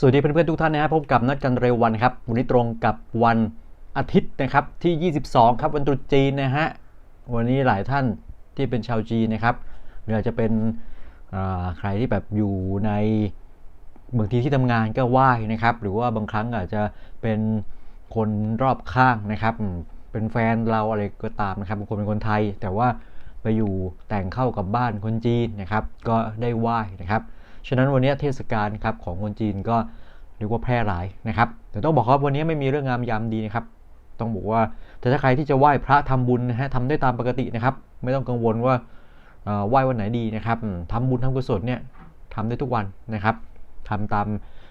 สวัสดีเพื่อนๆทุกท่านนะครับพบกับนัดกันเร็ววันครับวันนี้ตรงกับวันอาทิตย์นะครับที่ 22 ครับวันตรุษจีนนะฮะวันนี้หลายท่านที่เป็นชาวจีนนะครับหรืออาจจะเป็นใครที่แบบอยู่ในบางทีที่ทำงานก็ไหว้นะครับ หรือว่าบางครั้งอาจจะเป็นคนรอบข้างนะครับ เป็นแฟนเราอะไรก็ตามนะครับบางคนเป็นคนไทย แต่ว่าไปอยู่แต่งเข้ากับบ้านคนจีนนะครับ ก็ได้ไหว้นะครับ ฉะนั้นวันนี้เทศกาลครับของคนจีนก็เรียกว่าแพร่หลายนะครับแต่ต้องบอกว่าวันนี้ไม่มีเรื่องงามยามดีนะครับต้องบอกว่าแต่ถ้าใครที่จะไหว้พระทำบุญนะฮะทำได้ตามปกตินะครับ ไม่ต้องกังวลว่าไหว้วันไหนดีนะครับอืมทำบุญทำกุศลเนี่ยทำได้ทุกวันนะครับทำตาม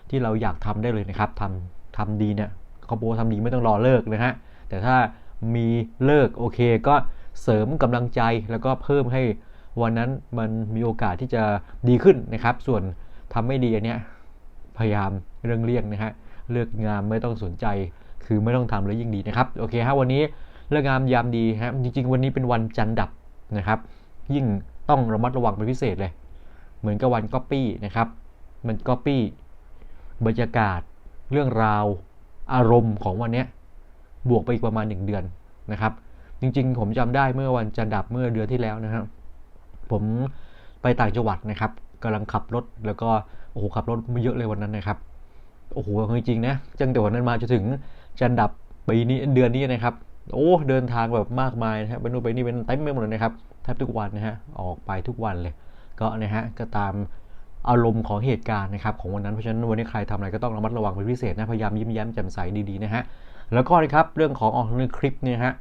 ที่เราอยากทำได้เลยนะครับทำทำดีเนี่ยเขาบอกว่าทำดีไม่ต้องรอเลิกนะฮะแต่ถ้ามีเลิกโอเคก็เสริมกำลังใจแล้วก็เพิ่มให้ วันนั้นมันมีโอกาสที่จะดีขึ้นนะครับ ส่วนทำไม่ดีอันเนี้ยพยายามเรื่องเลี่ยงนะฮะเลือกงามไม่ต้องสนใจ คือไม่ต้องทำแล้วยิ่งดีนะครับโอเคฮะวันนี้เรื่องงามยามดีฮะจริง ๆ วันนี้เป็นวันจันทร์ดับนะครับ ยิ่งต้องระมัดระวังเป็นพิเศษเลย เหมือนกับวันก๊อปปี้นะครับ มันก๊อปปี้บรรยากาศ เรื่องราว อารมณ์ของวันเนี้ยบวกไปอีกประมาณ 1 เดือนนะครับ จริง ๆ ผมจำได้เมื่อวันจันทร์ดับเมื่อเดือนที่แล้วนะครับ ผมไปต่างจังหวัดนะครับกำลังขับรถแล้วก็โอ้โหขับรถไม่เยอะเลยวันนั้นนะครับโอ้โหจริงๆนะจังแต่วันนั้นมาจนถึงจันดับปีนี้เดือนนี้นะครับ โอ้เดินทางแบบมากมายนะฮะไปนู่นไปนี่เป็นเต็มไปหมดเลยนะครับแทบทุกวันนะฮะออกไปทุกวันเลย ก็นะฮะก็ตามอารมณ์ของเหตุการณ์นะครับของวันนั้นเพราะฉะนั้นวันนี้ใครทำอะไรก็ต้องระมัดระวังเป็นพิเศษนะพยายามยิ้มแย้มแจ่มใสดีๆนะฮะแล้วก็นะครับเรื่องของออกในคลิปเนี่ยฮะ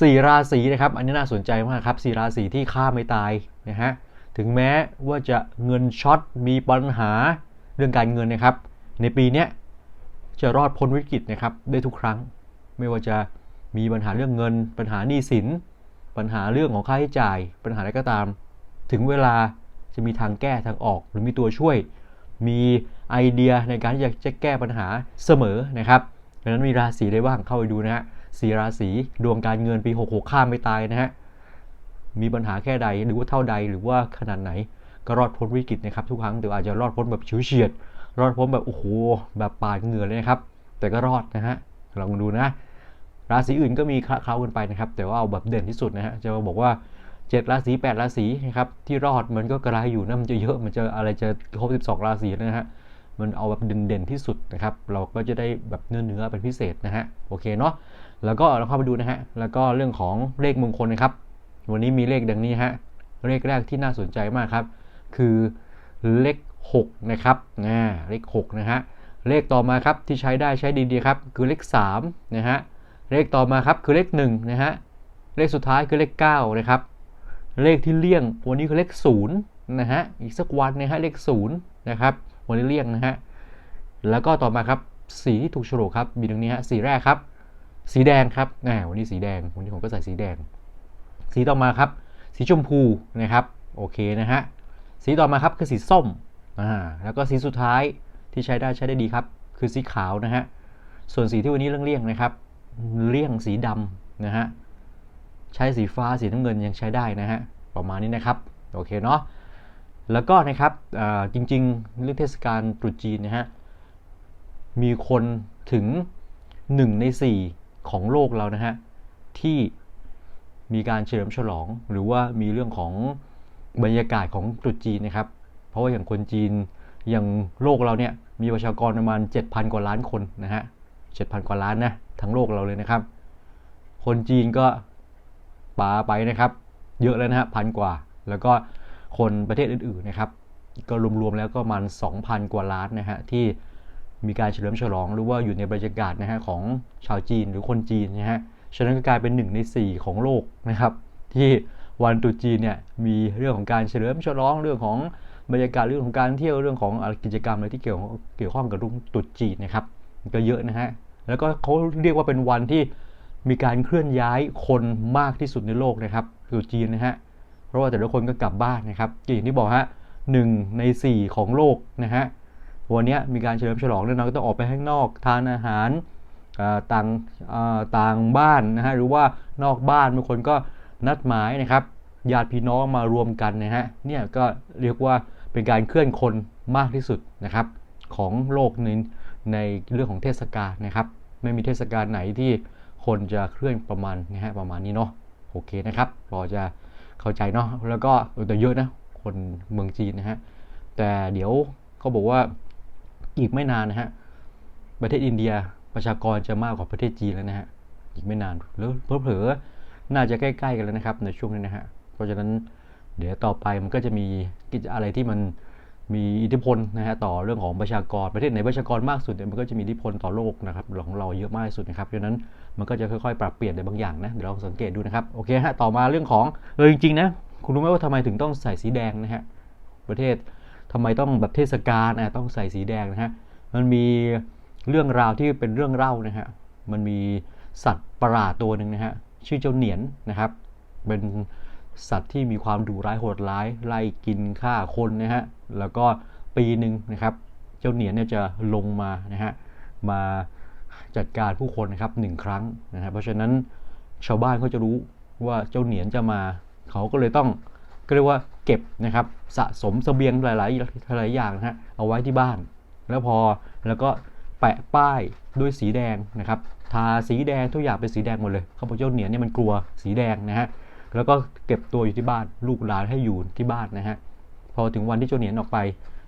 สี่ราศีนะครับ อันนี้น่าสนใจมากครับสี่ราศีที่ฆ่าไม่ตายนะฮะถึงแม้ว่าจะเงินช็อตมีปัญหาเรื่องการเงินนะครับ ในปีนี้จะรอดพ้นวิกฤตนะครับได้ทุกครั้ง ไม่ว่าจะมีปัญหาเรื่องเงิน ปัญหาหนี้สิน ปัญหาเรื่องของค่าใช้จ่าย ปัญหาอะไรก็ตาม ถึงเวลาจะมีทางแก้ทางออก หรือมีตัวช่วย มีไอเดียในการที่จะจะแก้ปัญหาเสมอนะครับดังนั้นมีราศีได้บ้างเข้าไปดูนะฮะ สีราศีดวงการเงินปี 66 ข้ามไม่ตายนะฮะ มีปัญหาแค่ใดหรือว่าเท่าใดหรือว่าขนาดไหน ก็รอดพ้นวิกฤตนะครับทุกครั้งแต่อาจจะรอดพ้นแบบฉิวเฉียด รอดพ้นแบบโอ้โหแบบปาดเหงื่อเลยนะครับ แต่ก็รอดนะฮะลองดูนะ ราศีอื่นก็มีคละเคล้ากันไปนะครับ แต่ว่าเอาแบบเด่นที่สุดนะฮะจะมาบอกว่า 7 ราศี8 ราศีนะครับที่รอดมันก็กระไรอยู่นะมันจะเยอะมันจะอะไรจะครบ12 ราศีนะฮะมันเอาแบบเด่นๆที่สุดนะครับ เราก็จะได้แบบเนื้อเนื้อเป็นพิเศษนะฮะ โอเคเนาะ แล้วก็เราเข้าไปดูนะฮะ แล้วก็เรื่องของเลขมงคลนะครับ วันนี้มีเลขดังนี้ฮะ เลขแรกที่น่าสนใจมากครับ คือเลข6นะครับนะเลข6นะฮะ เลขต่อมาครับที่ใช้ได้ใช้ดีๆครับ คือเลข3นะฮะ เลขต่อมาครับคือเลข1นะฮะ เลขสุดท้ายคือเลข9นะครับ เลขที่เลี่ยงวันนี้คือเลข0นะฮะ อีกสักวันนะฮะเลข0นะครับ วันนี้เลี่ยงนะฮะ แล้วก็ต่อมาครับสีที่ถูกโฉลกครับมีดังนี้ฮะสีแรกครับ สีแดงครับอ่าวันนี้สีแดง วันนี้ผมก็ใส่สีแดง สีต่อมาครับ สีชมพูนะครับ โอเคนะฮะ สีต่อมาครับคือสีส้ม อ่า แล้วก็สีสุดท้ายที่ใช้ได้ใช้ได้ดีครับ คือสีขาวนะฮะ ส่วนสีที่วันนี้เรื่องเลี่ยงนะครับ เลี่ยงสีดำนะฮะ ใช้สีฟ้าสีน้ำเงินยังใช้ได้นะฮะ ประมาณนี้นะครับ โอเคเนาะ แล้วก็นะครับจริงๆเรื่องเทศกาลตรุษจีนนะฮะ มีคนถึง 1 ใน 4 ของโลกเรานะฮะที่มีการเฉลิมฉลอง หรือว่ามีเรื่องของบรรยากาศของตรุษจีนนะครับ เพราะว่าอย่างคนจีนอย่างโลกเราเนี่ยมีประชากรประมาณ 7,000 กว่าล้านคนนะฮะ7,000 กว่าล้านนะทั้งโลกเราเลยนะครับ คนจีนก็ปาไปนะครับ เยอะแล้วนะฮะพันกว่า แล้วก็คนประเทศอื่นๆนะครับ ก็รวมๆแล้วก็มาณ2,000 กว่าล้านนะฮะที่ มีการเฉลิมฉลอง หรือว่าอยู่ในบรรยากาศนะฮะของชาวจีนหรือคนจีนนะฮะฉะนั้นก็กลายเป็น 1 ใน 4 ของโลกนะครับ ที่วันตรุษจีนเนี่ยมีเรื่องของการเฉลิมฉลองเรื่องของบรรยากาศเรื่องของการเที่ยวเรื่องของกิจกรรมอะไรที่เกี่ยวเกี่ยวข้องกับรุ่งตรุษจีนนะครับก็เยอะนะฮะแล้วก็เขาเรียกว่าเป็นวันที่มีการเคลื่อนย้ายคนมากที่สุดในโลกนะครับตรุษจีนนะฮะเพราะว่าแต่ละคนก็กลับบ้านนะครับอย่างที่บอกฮะหนึ่งใน 4 ของโลกนะฮะ วันนี้มีการเฉลิมฉลองแน่นอนก็ต้องออกไปข้างนอกทานอาหารต่างต่างบ้านนะฮะหรือว่านอกบ้านบางคนก็นัดหมายนะครับญาติพี่น้องมารวมกันนะฮะเนี่ยก็เรียกว่าเป็นการเคลื่อนคนมากที่สุดนะครับ ของโลกในในเรื่องของเทศกาลนะครับ ไม่มีเทศกาลไหนที่คนจะเคลื่อนประมาณนะฮะประมาณนี้เนาะโอเคนะครับพอจะเข้าใจเนาะแล้วก็แต่เยอะนะคนเมืองจีนนะฮะแต่เดี๋ยวเขาบอกว่า อีกไม่นานนะฮะ ประเทศอินเดียประชากรจะมากกว่าประเทศจีนแล้วนะฮะ อีกไม่นานหรือเผลอๆน่าจะใกล้ๆกันแล้วนะครับ ในช่วงนี้นะฮะ เพราะฉะนั้นเดี๋ยวต่อไปมันก็จะมีกิจอะไรที่มันมีอิทธิพลนะฮะต่อเรื่องของประชากรประเทศไหนประชากรมากสุดเนี่ยมันก็จะมีอิทธิพลต่อโลกนะครับของเราเยอะมากที่สุดนะครับเพราะฉะนั้นมันก็จะค่อยๆ ปรับเปลี่ยนในบางอย่างนะเดี๋ยวเราสังเกตดูนะครับโอเคฮะต่อมาเรื่องของเออจริงๆนะคุณรู้ไหมว่าทำไมถึงต้องใส่สีแดงนะฮะประเทศ ทำไมต้องแบบเทศกาลนะต้องใส่สีแดงนะฮะมันมีเรื่องราวที่เป็นเรื่องเล่านะฮะมันมีสัตว์ประหลาดตัวหนึ่งนะฮะชื่อเจ้าเหนียนนะครับ เป็นสัตว์ที่มีความดุร้ายโหดร้ายไล่กินฆ่าคนนะฮะแล้วก็ปีหนึ่งนะครับ เจ้าเหนียนเนี่ยจะลงมานะฮะมาจัดการผู้คนนะครับหนึ่งครั้งนะฮะเพราะฉะนั้นชาวบ้านเขาจะรู้ว่าเจ้าเหนียนจะมา เขาก็เลยต้อง ก็เรียกว่าเก็บนะครับสะสมเสบียงหลายๆหลายอย่างนะฮะเอาไว้ที่บ้าน แล้วพอแล้วก็แปะป้ายด้วยสีแดงนะครับทาสีแดงทุกอย่างเป็นสีแดงหมดเลยเขาบอกเจ้าเหนียนเนี่ยมันกลัวสีแดงนะฮะแล้วก็เก็บตัวอยู่ที่บ้านลูกหลานให้อยู่ที่บ้านนะฮะพอถึงวันที่เจ้าเหนียนออกไป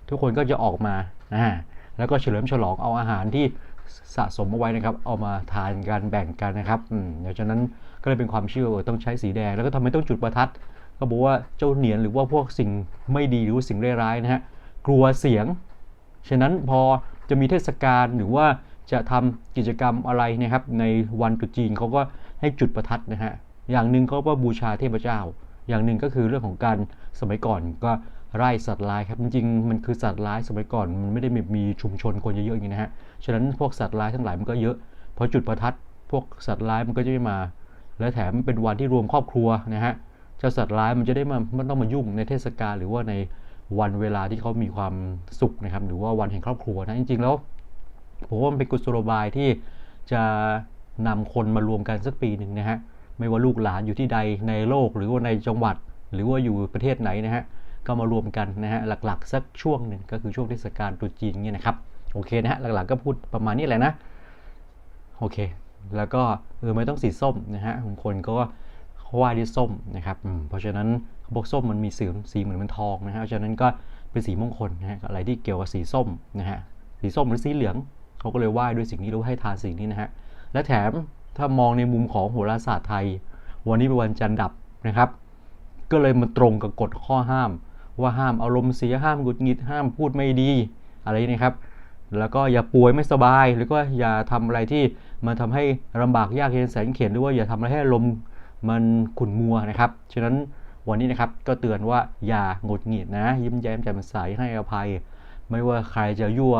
ทุกคนก็จะออกมาอ่าแล้วก็เฉลิมฉลองเอาอาหารที่สะสมเอาไว้นะครับ เอามาทานกันแบ่งกันนะครับอืมดี๋ยวฉะนั้นก็เลยเป็นความเชื่อต้องใช้สีแดง แล้วก็ทำไมต้องจุดประทัด ก็บอกว่าเจ้าเหนียนหรือว่าพวกสิ่งไม่ดีหรือว่าสิ่งร้ายๆนะฮะกลัวเสียง ฉะนั้นพอจะมีเทศกาลหรือว่าจะทำกิจกรรมอะไรนะครับ ในวันตรุษจีนเขาก็ให้จุดประทัดนะฮะอย่างหนึ่งเขาก็บูชาเทพเจ้า อย่างหนึ่งก็คือเรื่องของการสมัยก่อนก็ไล่สัตว์ร้ายครับจริงๆมันคือสัตว์ร้ายสมัยก่อนมันไม่ได้มีชุมชนคนเยอะๆอย่างนี้นะฮะฉะนั้นพวกสัตว์ร้ายทั้งหลายมันก็เยอะพอจุดประทัดพวกสัตว์ร้ายมันก็จะไม่มา และแถมเป็นวันที่รวมครอบครัวนะฮะ เจ้าสัตว์ร้ายมันจะได้มาไม่ต้องมายุ่งในเทศกาลหรือว่าในวันเวลาที่เขามีความสุขนะครับ หรือว่าวันแห่งครอบครัวนะจริงๆแล้วผมว่ามันเป็นกุศโลบายที่จะนำคนมารวมกันสักปีหนึ่งนะฮะไม่ว่าลูกหลานอยู่ที่ใดในโลก หรือว่าในจังหวัด หรือว่าอยู่ประเทศไหนนะฮะก็มารวมกันนะฮะหลักๆ สักช่วงหนึ่งก็คือช่วงเทศกาลตรุษจีนเนี่ยนะครับโอเคนะฮะหลักๆก็พูดประมาณนี้แหละนะโอเค แล้วก็เออไม่ต้องสีส้มนะฮะบางคนก็ ว่าด้วยส้มนะครับเพราะฉะนั้นเขาบอกส้มมันมีสีสีเหมือนมันทองนะฮะเพราะฉะนั้นก็เป็นสีมงคลนะฮะอะไรที่เกี่ยวกับสีส้มนะฮะสีส้มหรือสีเหลืองเขาก็เลยไหว้ด้วยสิ่งนี้แล้วให้ทานสิ่งนี้นะฮะและแถมถ้ามองในมุมของโหราศาสตร์ไทย วันนี้เป็นวันจันทร์ดับนะครับ ก็เลยมาตรงกับกฎข้อห้าม ว่าห้ามอารมณ์เสียห้ามหงุดหงิดห้ามพูดไม่ดีอะไรนะครับ แล้วก็อย่าป่วยไม่สบาย หรือก็อย่าทำอะไรที่มันทำให้ลำบากยากเย็นแสนเข็ญหรือว่าอย่าทำอะไรให้ลม มันขุ่นมัวนะครับ ฉะนั้นวันนี้นะครับก็เตือนว่าอย่าหงุดหงิดนะ ยิ้มแย้มแจ่มใสให้อภัย ไม่ว่าใครจะยั่ว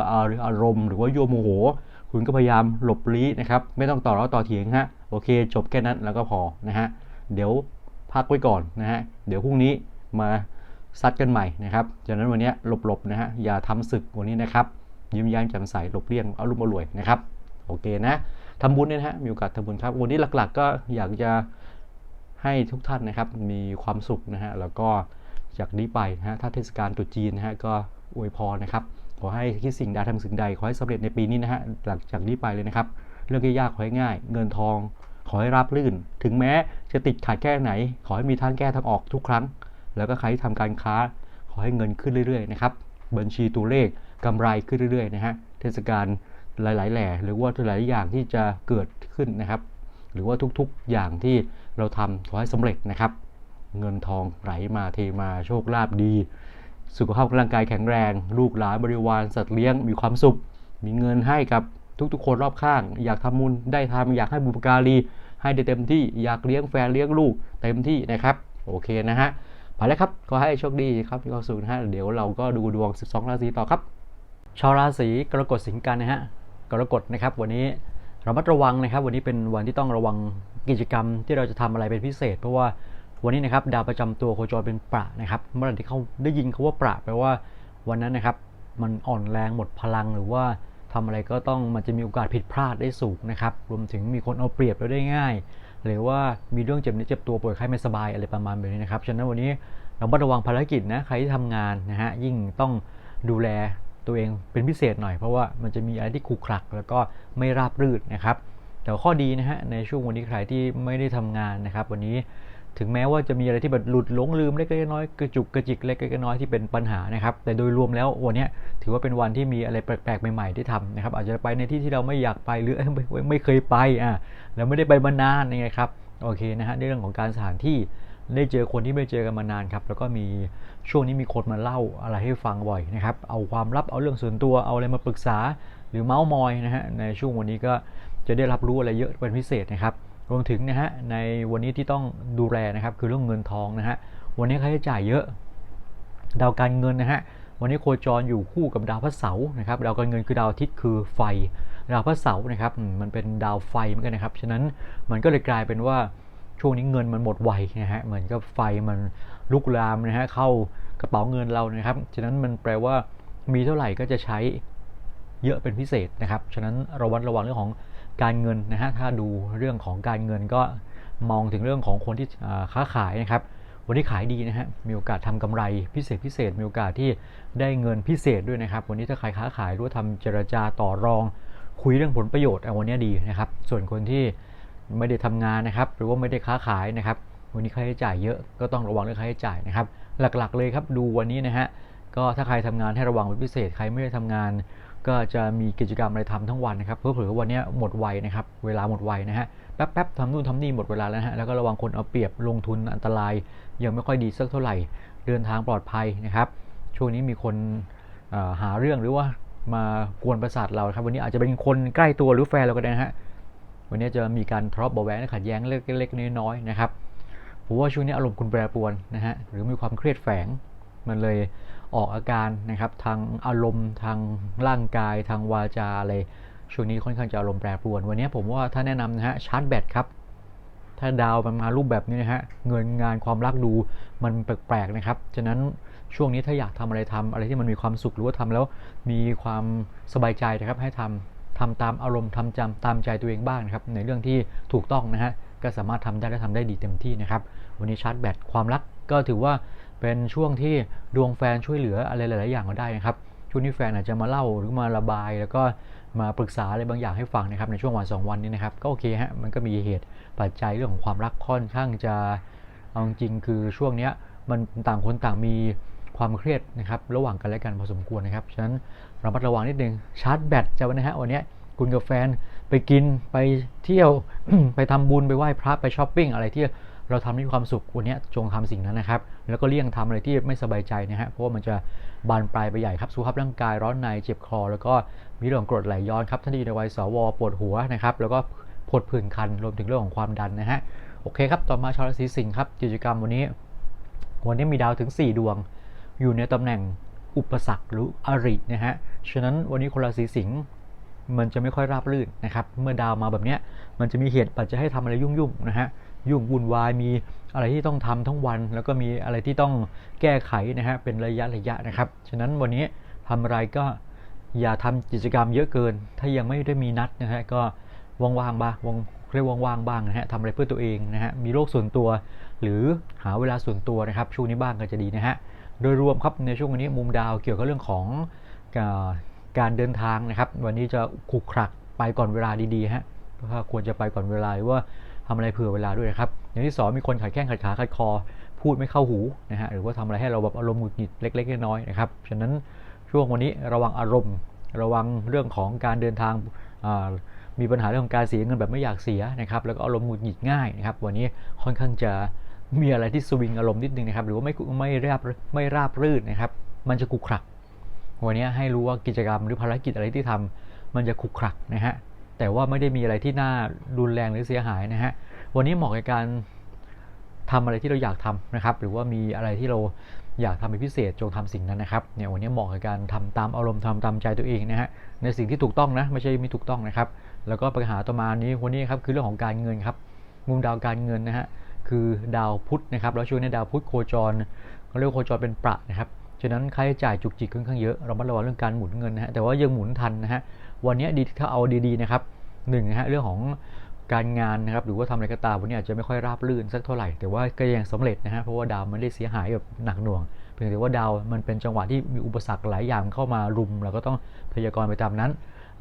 อารมณ์ หรือว่ายั่วโมโห คุณก็พยายามหลบลี้นะครับ ไม่ต้องต่อร้อต่อเถียงฮะโอเค จบแค่นั้นแล้วก็พอนะฮะเดี๋ยวพักไว้ก่อนนะฮะเดี๋ยวพรุ่งนี้มาซัดกันใหม่นะครับจากนั้นวันนี้หลบๆนะฮะอย่าทำศึกวันนี้นะครับยิ้มแย้มแจ่มใสหลบเลี่ยงอารุ่มเอรวยนะครับโอเคนะทำบุญเนี่ยนะฮะมีโอกาสทำบุญครับ วันนี้หลักๆ ก็อยากจะ ให้ทุกท่านนะครับมีความสุขนะฮะแล้วก็จากนี้ไปนะฮะถ้าเทศกาลตรุษจีนนะฮะก็อวยพรนะครับขอให้คิดสิ่งใดทำสิ่งใดขอให้สำเร็จในปีนี้นะฮะหลังจากนี้ไปเลยนะครับ เรื่องยากขอให้ง่าย เงินทองขอให้รับลื่น ถึงแม้จะติดขัดแค่ไหน ขอให้มีทางแก้ทางออกทุกครั้ง แล้วก็ใครที่ทำการค้า ขอให้เงินขึ้นเรื่อยๆนะครับบัญชีตัวเลขกำไรขึ้นเรื่อยๆนะฮะเทศกาลหลาย ๆ แหล่หรือว่าหลายๆอย่างที่จะเกิดขึ้นนะครับ หรือว่าทุกๆอย่างที่ เราทำขอให้สำเร็จนะครับ เงินทองไหลมาเทมาโชคลาภดี สุขภาพร่างกายแข็งแรง ลูกหลานบริวารสัตว์เลี้ยงมีความสุข มีเงินให้กับทุกๆ คนรอบข้าง อยากทำบุญได้ทำอยากให้บุปการีให้ได้เต็มที่อยากเลี้ยงแฟนเลี้ยงลูกเต็มที่นะครับโอเคนะฮะไปแล้วครับก็ให้โชคดีครับมีความสุขนะฮะเดี๋ยวเราก็ดูดวง 12 ราศีต่อครับ ชาวราศีกรกฎสิงห์กันนะฮะกรกฎนะครับวันนี้ ระมัดระวังนะครับ วันนี้เป็นวันที่ต้องระวังกิจกรรมที่เราจะทำอะไรเป็นพิเศษ เพราะว่าวันนี้นะครับดาวประจำตัวโคจรเป็นประนะครับ เมื่อไหร่ที่เขาได้ยินเขาว่าประแปลว่าวันนั้นนะครับ มันอ่อนแรงหมดพลังหรือว่าทำอะไรก็ต้องมันจะมีโอกาสผิดพลาดได้สูงนะครับ รวมถึงมีคนเอาเปรียบเราได้ง่าย หรือว่ามีเรื่องเจ็บเนื้อเจ็บตัวป่วยไข้ไม่สบายอะไรประมาณแบบนี้นะครับ ฉะนั้นวันนี้เราบัดระวังภารกิจนะ ใครที่ทำงานนะฮะ ยิ่งต้องดูแล ตัวเองเป็นพิเศษหน่อยเพราะว่ามันจะมีอะไรที่ขรุขระแล้วก็ไม่ราบรื่นนะครับ แต่ข้อดีนะฮะในช่วงวันนี้ใครที่ไม่ได้ทำงานนะครับ วันนี้ถึงแม้ว่าจะมีอะไรที่แบบหลุดหลงลืมเล็กๆน้อยกระจุกกระจิกเล็กๆน้อยที่เป็นปัญหานะครับ แต่โดยรวมแล้ววันนี้ถือว่าเป็นวันที่มีอะไรแปลกๆใหม่ๆที่ทำนะครับ อาจจะไปในที่ที่เราไม่อยากไปหรือไม่เคยไปอะเราไม่ได้ไปมานานยังไงครับ โอเคนะฮะในเรื่องของการสถานที่ได้เจอคนที่ไม่เจอกันมานานครับ แล้วก็มีช่วงนี้มีคนมาเล่าอะไรให้ฟังบ่อยนะครับ เอาความลับ เอาเรื่องส่วนตัว เอาอะไรมาปรึกษา หรือเมาส์มอยนะฮะ ในช่วงวันนี้ก็จะได้รับรู้อะไรเยอะเป็นพิเศษนะครับ รวมถึงนะฮะ ในวันนี้ที่ต้องดูแลนะครับ คือเรื่องเงินทองนะฮะ วันนี้ค่าใช้จ่ายเยอะ ดาวการเงินนะฮะ วันนี้โคจรอยู่คู่กับดาวพระเสาร์นะครับ ดาวการเงินคือดาวอาทิตย์คือไฟ ดาวพระเสาร์นะครับมันเป็นดาวไฟเหมือนกันนะครับ ฉะนั้นมันก็เลยกลายเป็นว่าช่วงนี้เงินมันหมดไวนะฮะเหมือนกับไฟมันลุกลามนะฮะเข้ากระเป๋าเงินเรานะครับ ฉะนั้นมันแปลว่ามีเท่าไหร่ก็จะใช้เยอะเป็นพิเศษนะครับ ฉะนั้นระวัดระวังเรื่องของการเงินนะฮะ ถ้าดูเรื่องของการเงินก็มองถึงเรื่องของคนที่ค้าขายนะครับ วันนี้ขายดีนะฮะ มีโอกาสทำกำไรพิเศษพิเศษ มีโอกาสที่ได้เงินพิเศษด้วยนะครับ วันนี้ถ้าใครค้าขายหรือว่าทำเจรจาต่อรอง คุยเรื่องผลประโยชน์วันนี้ดีนะครับ ส่วนคนที่ไม่ได้ทำงานนะครับ หรือว่าไม่ได้ค้าขายนะครับ วันนี้ค่าใช้จ่ายเยอะก็ต้องระวังเรื่องค่าใช้จ่ายนะครับ หลักๆเลยครับดูวันนี้นะฮะก็ถ้าใครทำงานให้ระวังเป็นพิเศษใครไม่ได้ทำงาน ก็จะมีกิจกรรมอะไรทำทั้งวันนะครับเพื่อเผื่อวันนี้หมดไวนะครับเวลาหมดไวนะฮะแป๊บๆทำนู่นทำนี่หมดเวลาแล้วฮะแล้วก็ระวังคนเอาเปรียบลงทุนอันตราย ยังไม่ค่อยดีสักเท่าไหร่ เดินทางปลอดภัยนะครับ ช่วงนี้มีคนหาเรื่องหรือว่า มากวนประสาทเราครับ วันนี้อาจจะเป็นคนใกล้ตัวหรือแฟนเราก็ได้นะฮะวันนี้จะมีการทะเลาะเบาแหวงขัดแย้งเล็กๆน้อยๆนะครับผมว่าช่วงนี้อารมณ์คุณแปรปรวนนะฮะหรือมีความเครียดแฝงมันเลยออกอาการนะครับทางอารมณ์ทางร่างกายทางวาจาอะไรช่วงนี้ค่อนข้างจะอารมณ์แปรปรวน วันนี้ผมว่าถ้าแนะนำนะฮะชาร์จแบตครับ ถ้าดาวมันมารูปแบบนี้นะฮะเงินงานความรักดูมันแปลกๆนะครับฉะนั้น ช่วงนี้ถ้าอยากทำอะไรทำอะไรที่มันมีความสุขหรือว่าทำแล้วมีความสบายใจนะครับให้ทำทำตามอารมณ์ทำจำตามใจตัวเองบ้างนะครับในเรื่องที่ถูกต้องนะฮะก็สามารถทำได้และทำได้ดีเต็มที่นะครับ วันนี้ชาร์จแบตความรักก็ถือว่าเป็นช่วงที่ดวงแฟนช่วยเหลืออะไรหลาย ๆ อย่างก็ได้นะครับช่วงนี้แฟนอาจจะมาเล่าหรือมาระบาย แล้วก็มาปรึกษาอะไรบางอย่างให้ฟังนะครับในช่วงวันสองวันนี้นะครับก็โอเคฮะมันก็มีเหตุปัจจัยเรื่องของความรักค่อนข้างจะเอาจริงคือช่วงนี้มันต่างคนต่างมี ความเครียดนะครับระหว่างกันและกันพอสมควรนะครับ ฉะนั้นระมัดระวังนิดนึงชาร์จแบตจะวันนี้ฮะวันนี้คุณกับแฟนไปกินไปเที่ยวไปทำบุญไปไหว้พระไปช้อปปิ้งอะไรที่เราทำให้ความสุขวันนี้จงทำสิ่งนั้นนะครับ แล้วก็เลี่ยงทำอะไรที่ไม่สบายใจนะฮะเพราะว่ามันจะบานปลายไปใหญ่ครับสุขภาพร่างกายร้อนในเจ็บคอ แล้วก็มีเรื่องกรดไหลย้อนครับท่านดีในวัยสวปวดหัวนะครับแล้วก็ผดผื่นคันรวมถึงเรื่องของความดันนะฮะโอเคครับต่อมาชาวราศีสิงห์ครับกิจกรรมวันนี้ วันนี้มีดาวถึง 4 ดวง อยู่ในตำแหน่งอุปสรรคหรืออรินะฮะ ฉะนั้นวันนี้คนราศีสิงห์มันจะไม่ค่อยราบรื่นนะครับ เมื่อดาวมาแบบนี้มันจะมีเหตุปัจจัยให้ทำอะไรยุ่งๆนะฮะ ยุ่งวุ่นวาย มีอะไรที่ต้องทำทั้งวัน แล้วก็มีอะไรที่ต้องแก้ไขนะฮะ เป็นระยะระยะนะครับ ฉะนั้นวันนี้ทำอะไรก็อย่าทำกิจกรรมเยอะเกิน ถ้ายังไม่ได้มีนัดนะฮะ ก็ว่างๆบ้างวงเรียกว่างๆบ้างนะฮะทำอะไรเพื่อตัวเองนะฮะ มีโลกส่วนตัว หรือหาเวลาส่วนตัวนะครับ ช่วงนี้บ้างก็จะดีนะฮะ โดยรวมครับในช่วงวันนี้มุมดาวเกี่ยวกับเรื่องของการเดินทางนะครับ วันนี้จะขุกขรักไปก่อนเวลาดีๆฮะเพราะควรจะไปก่อนเวลาหรือว่าทำอะไรเผื่อเวลาด้วยนะครับ อย่างที่สองมีคนขัดแข้งขัดขาขัดคอ พูดไม่เข้าหูนะฮะหรือว่าทำอะไรให้เราแบบอารมณ์หงุดหงิดเล็กๆน้อยๆนะครับฉะนั้นช่วงวันนี้ระวังอารมณ์ ระวังเรื่องของการเดินทางมีปัญหาเรื่องของการเสียเงินแบบไม่อยากเสียนะครับแล้วก็อารมณ์หงุดหงิดง่ายนะครับวันนี้ค่อนข้างจะ มีอะไรที่สวิงอารมณ์นิดนึงนะครับ หรือว่าไม่ไม่ราบไม่ราบรื่นนะครับ มันจะขุกขรัก วันนี้ให้รู้ว่ากิจกรรมหรือภารกิจอะไรที่ทำมันจะขุกขรักนะฮะ แต่ว่าไม่ได้มีอะไรที่น่ารุนแรงหรือเสียหายนะฮะ วันนี้เหมาะกับการทำอะไรที่เราอยากทำนะครับ หรือว่ามีอะไรที่เราอยากทำเป็นพิเศษจงทำสิ่งนั้นนะครับ เนี่ยวันนี้เหมาะกับการทำตามอารมณ์ทำตามใจตัวเองนะฮะ ในสิ่งที่ถูกต้องนะ ไม่ใช่ไม่ถูกต้องนะครับ แล้วก็ปัญหาต่อมานี้วันนี้ครับคือเรื่องของการเงินครับ มุมดาวการเงินนะฮะ คือดาวพุธนะครับ แล้วช่วงนี้ดาวพุธโคจรเขาเรียกโคจรเป็นประนะครับ ฉะนั้นค่าใช้จ่ายจุกจิกค่อนข้างเยอะ เรามาระวังเรื่องการหมุนเงินนะฮะ แต่ว่ายังหมุนทันนะฮะ วันนี้ดีถ้าเอาดีๆนะครับหนึ่งนะฮะเรื่องของการงานนะครับ หรือว่าทำอะไรก็ตามวันนี้อาจจะไม่ค่อยราบรื่นสักเท่าไหร่ แต่ว่าก็ยังสำเร็จนะฮะ เพราะว่าดาวไม่ได้เสียหายแบบหนักหน่วง เพียงแต่ว่าดาวมันเป็นจังหวะที่มีอุปสรรคหลายอย่างเข้ามารุม เราก็ต้องพยากรณ์ไปตามนั้น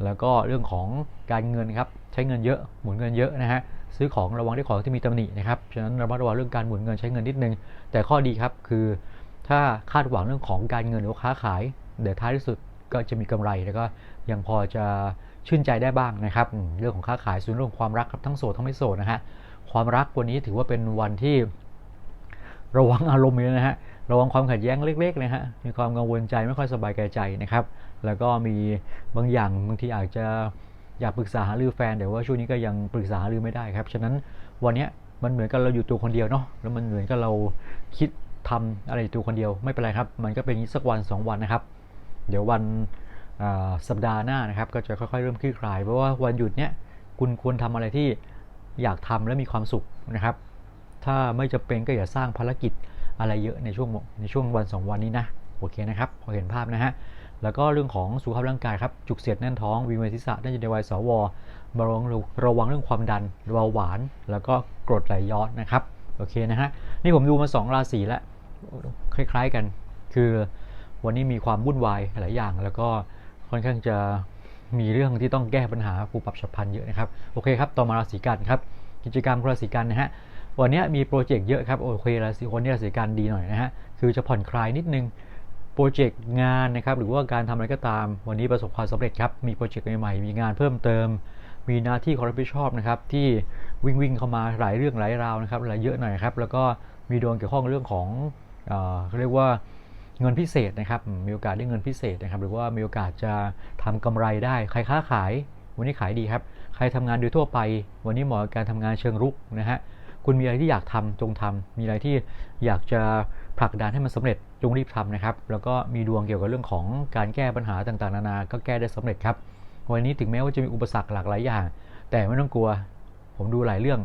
แล้วก็เรื่องของการเงินครับ ใช้เงินเยอะ หมุนเงินเยอะนะฮะ ซื้อของระวังที่ของที่มีตำหนินะครับ ฉะนั้นระมัดระวังเรื่องการหมุนเงินใช้เงินนิดนึง แต่ข้อดีครับคือถ้าคาดหวังเรื่องของการเงินหรือค้าขาย เดี๋ยวท้ายที่สุดก็จะมีกำไรแล้วก็ยังพอจะชื่นใจได้บ้างนะครับ เรื่องของค้าขายส่วนเรื่องความรักครับทั้งโสดทั้งไม่โสดนะฮะ ความรักวันนี้ถือว่าเป็นวันที่ ระวังอารมณ์เลยนะฮะ ระวังความขัดแย้งเล็กๆนะฮะ มีความกังวลใจไม่ค่อยสบายใจนะครับ แล้วก็มีบางอย่างบางทีอาจจะ อยากปรึกษาหารือแฟนแต่ว่าช่วงนี้ก็ยังปรึกษาหารือไม่ได้ครับ ฉะนั้นวันนี้มันเหมือนกับเราอยู่ตัวคนเดียวเนาะแล้วมันเหมือนกับเราคิดทำอะไรตัวคนเดียวไม่เป็นไรครับ มันก็เป็นสักวัน 2 วันนะครับ เดี๋ยววันสัปดาห์หน้านะครับ ก็จะค่อยๆเริ่มคลี่คลาย เพราะว่าวันหยุดเนี้ยคุณควรทำอะไรที่อยากทำและมีความสุขนะครับ ถ้าไม่จะเป็นก็อย่าสร้างภารกิจอะไรเยอะในช่วงในช่วงวัน 2 วันนี้นะโอเคนะครับพอเห็นภาพนะฮะ แล้วก็เรื่องของสุขภาพร่างกายครับ จุกเสียดแน่นท้องวิงเวียนศีรษะน่าจะในวัยสวมาระวังระวังเรื่องความดันเบาหวาน แล้วก็กรดไหลย้อนนะครับโอเคนะฮะนี่ผมดูมา 2 ราศีแล้วคล้าย ๆกัน คือวันนี้มีความวุ่นวายหลายอย่าง แล้วก็ค่อนข้างจะมีเรื่องที่ต้องแก้ปัญหาปูปรับฉับพลันเยอะนะครับโอเคครับต่อมาราศีกันครับกิจกรรมราศีกันนะฮะวันนี้มีโปรเจกต์เยอะครับโอเคราศีคนนี้ราศีกันดีหน่อยนะฮะคือจะผ่อนคลายนิดนึง โปรเจกต์งานนะครับหรือว่าการทำอะไรก็ตาม วันนี้ประสบความสำเร็จครับ มีโปรเจกต์ใหม่ๆ มีงานเพิ่มเติม มีหน้าที่ความรับผิดชอบนะครับ ที่วิ่งวิ่งเข้ามาหลายเรื่องหลายราวนะครับหลายเยอะหน่อยครับ แล้วก็มีโดวงเกี่ยวข้องเรื่องของเขาเรียกว่าเงินพิเศษนะครับ มีโอกาสได้เงินพิเศษนะครับ หรือว่ามีโอกาสจะทำกำไรได้ ใครค้าขาย วันนี้ขายดีครับ ใครทำงานโดยทั่วไป วันนี้เหมาะกับการทำงานเชิงรุกนะฮะ คุณมีอะไรที่อยากทำจงทำมีอะไรที่อยากจะผลักดันให้มันสำเร็จจงรีบทำนะครับ แล้วก็มีดวงเกี่ยวกับเรื่องของการแก้ปัญหาต่างๆ นานา ก็แก้ได้สำเร็จครับ วันนี้ถึงแม้ว่าจะมีอุปสรรคหลากหลายอย่าง แต่ไม่ต้องกลัว ผมดูหลายเรื่อง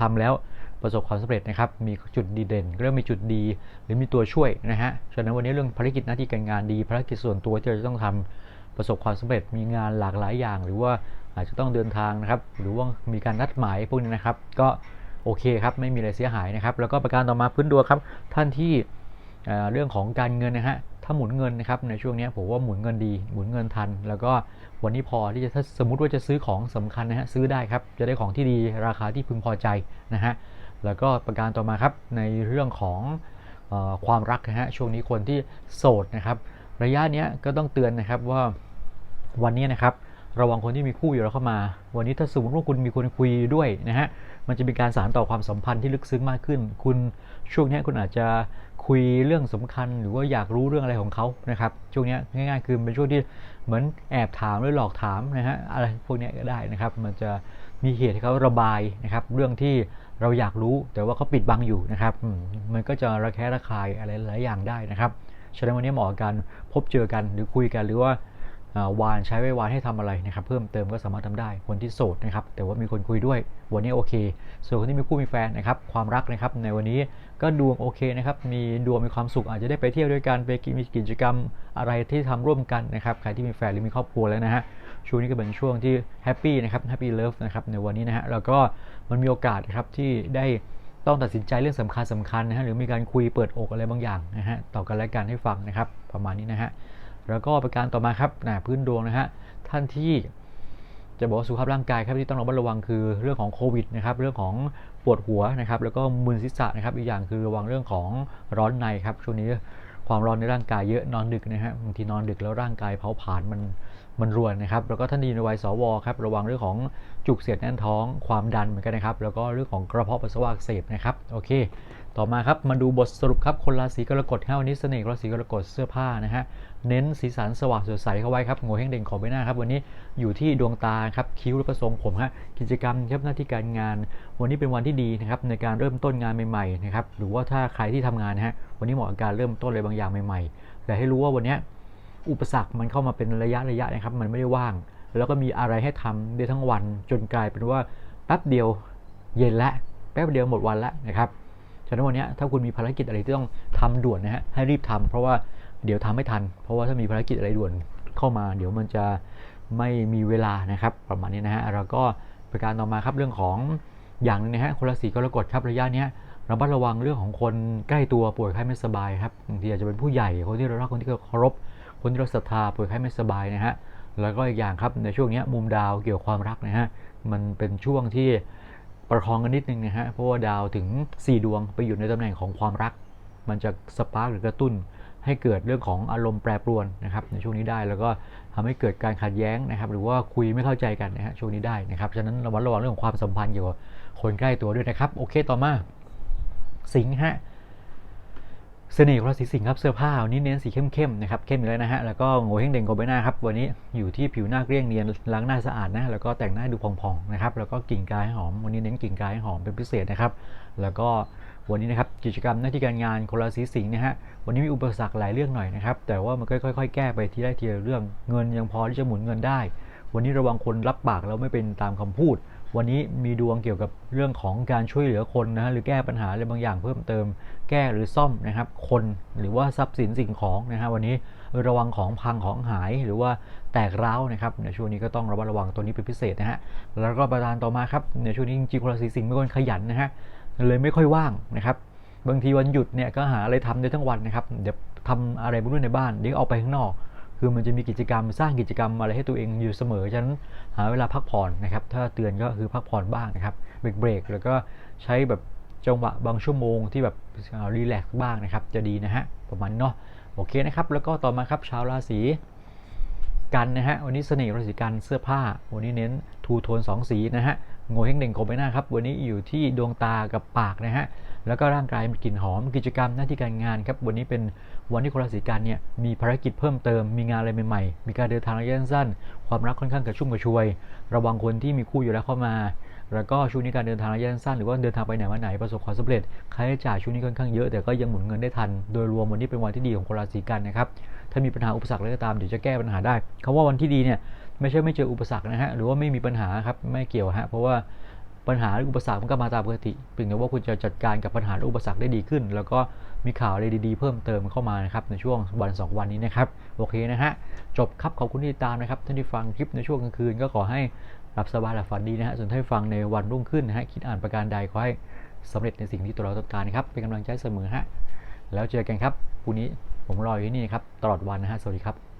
ทำแล้วประสบความสำเร็จนะครับ มีจุดดีเด่นเริ่มมีจุดดี หรือมีตัวช่วยนะฮะ ฉะนั้นวันนี้เรื่องภารกิจหน้าที่การงานดี ภารกิจส่วนตัวที่เราจะต้องทำประสบความสำเร็จ มีงานหลากหลายอย่าง หรือว่าอาจจะต้องเดินทางนะครับ หรือว่ามีการนัดหมายพวกนี้นะครับ ก็ โอเคครับไม่มีอะไรเสียหายนะครับ แล้วก็ประการต่อมาพื้นดวงครับ ท่านที่เรื่องของการเงินนะฮะถ้าหมุนเงินนะครับในช่วงนี้ผมว่าหมุนเงินดีหมุนเงินทัน แล้วก็วันนี้พอที่จะถ้าสมมติว่าจะซื้อของสำคัญนะฮะซื้อได้ครับจะได้ของที่ดีราคาที่พึงพอใจนะฮะแล้วก็ประการต่อมาครับในเรื่องของอความรักนะฮะช่วงนี้คนที่โสดนะครับ ระยะนี้ก็ต้องเตือนนะครับว่าวันนี้นะครับระวังคนที่มีคู่อยู่แล้วเข้ามา วันนี้ถ้าสมมติว่าคุณมีคนคุยด้วยนะฮะ มันจะมีการสานต่อความสัมพันธ์ที่ลึกซึ้งมากขึ้น คุณช่วงนี้คุณอาจจะคุยเรื่องสำคัญ หรือว่าอยากรู้เรื่องอะไรของเขานะครับช่วงนี้ง่ายๆคือเป็นช่วงที่เหมือนแอบถามหรือหลอกถามนะฮะอะไรพวกนี้ก็ได้นะครับ มันจะมีเหตุให้เขาระบายนะครับเรื่องที่เราอยากรู้แต่ว่าเขาปิดบังอยู่นะครับมันก็จะระแคะระคายอะไรหลายอย่างได้นะครับฉะนั้นวันนี้เหมาะการพบเจอกันหรือคุยกันหรือว่า วานใช้ไว้วานให้ทำอะไรนะครับเพิ่มเติมก็สามารถทำได้คนที่โสดนะครับแต่ว่ามีคนคุยด้วยวันนี้โอเค ส่วนคนที่มีคู่มีแฟนนะครับความรักนะครับในวันนี้ก็ดวงโอเคนะครับมีดวงมีความสุขอาจจะได้ไปเที่ยวด้วยกันไปมีกิจกรรมอะไรที่ทำร่วมกันนะครับใครที่มีแฟนหรือมีครอบครัวแล้วนะฮะช่วงนี้ก็เป็นช่วงที่แฮปปี้นะครับแฮปปี้เลิฟนะครับในวันนี้นะฮะแล้วก็มันมีโอกาสนะครับที่ได้ต้องตัดสินใจเรื่องสำคัญสำคัญนะฮะหรือมีการคุยเปิดอกอะไรบางอย่างนะฮะต่อกันและกันให้ฟังนะครับประมาณนี้นะฮะ แล้วก็ประการต่อมาครับนะพื้นดวงนะฮะท่านที่จะบอกสุขภาพร่างกายครับที่ต้องระมัดระวังคือเรื่องของโควิดนะครับเรื่องของปวดหัวนะครับแล้วก็มึนศีรษะนะครับอีกอย่างคือระวังเรื่องของร้อนในครับช่วงนี้ความร้อนในร่างกายเยอะนอนดึกนะฮะบางทีนอนดึกแล้วร่างกายเผาผลาญมันมันรวนนะครับแล้วก็ท่านดีในวัยสวครับระวังเรื่องของจุกเสียดแน่นท้องความดันเหมือนกันนะครับแล้วก็เรื่องของกระเพาะปัสสาวะอักเสบนะครับโอเค ต่อมาครับมาดูบทสรุปครับคนราศีกรกฎห้าวันนี้เสน่ห์ราศีกรกฎเสื้อผ้านะฮะ เน้นสีสันสว่างสดใสเข้าไว้ครับโง่เฮงเด่นของใบหน้าครับวันนี้อยู่ที่ดวงตาครับคิ้วและก็ทรงผมฮะกิจกรรมครับหน้าที่การงาน วันนี้เป็นวันที่ดีนะครับในการเริ่มต้นงานใหม่ๆนะครับหรือว่าถ้าใครที่ทำงานนะฮะวันนี้เหมาะกับการเริ่มต้นอะไรบางอย่างใหม่ๆ แต่ให้รู้ว่าวันนี้อุปสรรคมันเข้ามาเป็นระยะระยะนะครับมันไม่ได้ว่าง แล้วก็มีอะไรให้ทำได้ทั้งวันจนกลายเป็นว่าแป๊บเดียวเย็นละแป๊บเดียวหมดวันละนะครับฉะนั้นวันนี้ถ้าคุณมีภารกิจอะไรที่ต้องทำด่วนนะฮะให้รีบทำเพราะว่า เดี๋ยวทำไม่ทัน เพราะว่าถ้ามีภารกิจอะไรด่วนเข้ามา เดี๋ยวมันจะไม่มีเวลานะครับประมาณนี้นะฮะแล้วก็ประการต่อมาครับเรื่องของอย่างนึงนะฮะคนละสีกรกฎครับระยะนี้ระมัดระวังเรื่องของคนใกล้ตัวป่วยไข้ไม่สบายครับบางทีอาจจะเป็นผู้ใหญ่คนที่เรารักคนที่เราเคารพคนที่เราศรัทธาป่วยไข้ไม่สบายนะฮะแล้วก็อีกอย่างครับในช่วงนี้มุมดาวเกี่ยวกับความรักนะฮะมันเป็นช่วงที่ประคองกันนิดนึงนะฮะเพราะว่าดาวถึง 4 ดวงไปอยู่ในตำแหน่งของความรัก มันจะสปาร์กหรือกระตุ้น ให้เกิดเรื่องของอารมณ์แปรปรวนนะครับในช่วงนี้ได้แล้วก็ทำให้เกิดการขัดแย้งนะครับ หรือว่าคุยไม่เข้าใจกันนะฮะช่วงนี้ได้นะครับฉะนั้นระมัดระวังเรื่องของความสัมพันธ์เกี่ยวกับคนใกล้ตัวด้วยนะครับ โอเคต่อมา สิงห์ฮะ เสน่ห์ของราศีสิงห์ครับเสื้อผ้าวันนี้เน้นสีเข้มๆนะครับเข้มอยู่แล้วนะฮะแล้วก็โงเฮงเด่งโกเบหน้าครับวันนี้อยู่ที่ผิวหน้าเกลี้ยงเนียนล้างหน้าสะอาดนะแล้วก็แต่งหน้าดูผ่องๆนะครับแล้วก็กิ่งกายให้หอมวันนี้เน้นกิ่งกายให้หอมเป็นพิเศษนะครับแล้วก็วันนี้นะครับกิจกรรมหน้าที่การงานคนราศีสิงห์นะฮะวันนี้มีอุปสรรคหลายเรื่องหน่อยนะครับแต่ว่ามันก็ค่อยๆ แก้ไปทีละทีละเรื่องเงินยังพอที่จะหมุนเงินได้ วันนี้ระวังคนรับปากแล้วไม่เป็นตามคำพูด วันนี้มีดวงเกี่ยวกับเรื่องของการช่วยเหลือคนนะฮะหรือแก้ปัญหาอะไรบางอย่างเพิ่มเติม แก้หรือซ่อมนะครับ คนหรือว่าทรัพย์สินสิ่งของนะฮะวันนี้ระวังของพังของหายหรือว่าแตกร้าวนะครับในช่วงนี้ก็ต้องระมัดระวังตัวนี้เป็นพิเศษนะฮะแล้วก็ประการต่อมาครับในช่วงนี้จริงๆคนราศีสิงห์เป็นคนขยันนะฮะเลยไม่ค่อยว่างนะครับบางทีวันหยุดเนี่ยก็หาอะไรทำได้ทั้งวันนะครับเดี๋ยวทำอะไรบ้างในบ้านเดี๋ยวออกไปข้างนอก คือมันจะมีกิจกรรมสร้างกิจกรรมอะไรให้ตัวเองอยู่เสมอฉะนั้นหาเวลาพักผ่อนนะครับ ถ้าเตือนก็คือพักผ่อนบ้างนะครับเบรกเบรกแล้วก็ใช้แบบจังหวะบางชั่วโมงที่แบบรีแลกซ์บ้างนะครับ จะดีนะฮะประมาณนี้เนาะโอเคนะครับ แล้วก็ต่อมาครับชาวราศีกันนะฮะวันนี้เสน่ห์ราศีกันเสื้อผ้า วันนี้เน้นทูโทนสองสีนะฮะโงเฮงเด่งโกไปหน้าครับ วันนี้อยู่ที่ดวงตากับปากนะฮะแล้วก็ร่างกายมีกลิ่นหอมกิจกรรมหน้าที่การงานครับ วันนี้เป็น วันที่คนราศีกันเนี่ยมีภารกิจเพิ่มเติม มีงานอะไรใหม่ๆ มีการเดินทางระยะสั้น ความรักค่อนข้างกระชุ่มกระชวย ระวังคนที่มีคู่อยู่แล้วเข้ามา แล้วก็ช่วงนี้การเดินทางระยะสั้นหรือว่าเดินทางไปไหนมาไหนประสบความสำเร็จ ค่าใช้จ่ายช่วงนี้ค่อนข้างเยอะแต่ก็ยังหมุนเงินได้ทัน โดยรวมวันนี้เป็นวันที่ดีของคนราศีกันนะครับ ถ้ามีปัญหาอุปสรรคอะไรก็ตามเดี๋ยวจะแก้ปัญหาได้คำว่าวันที่ดีเนี่ยไม่ใช่ไม่เจออุปสรรคนะฮะ หรือว่าไม่มีปัญหาครับ ไม่เกี่ยวฮะ เพราะว่า ปัญหาอุปสรรคมันก็มาตามปกติเพียงแต่ว่าคุณจะจัดการกับปัญหาอุปสรรคได้ดีขึ้น แล้วก็มีข่าวอะไรดีๆเพิ่มเติมเข้ามานะครับในช่วงวันสองวันนี้นะครับโอเคนะฮะจบครับขอบคุณที่ติดตามนะครับท่านที่ฟังคลิปในช่วงกลางคืนก็ขอให้หลับสบายหลับฝันดีนะฮะส่วนท่านที่ฟังในวันรุ่งขึ้นนะฮะคิดอ่านประการใดขอให้สำเร็จในสิ่งที่ตัวเราต้องการนะครับเป็นกำลังใจเสมอฮะแล้วเจอกันครับพรุ่งนี้ผมรออยู่ที่นี่ครับตลอดวันนะฮะสวัสดีครับ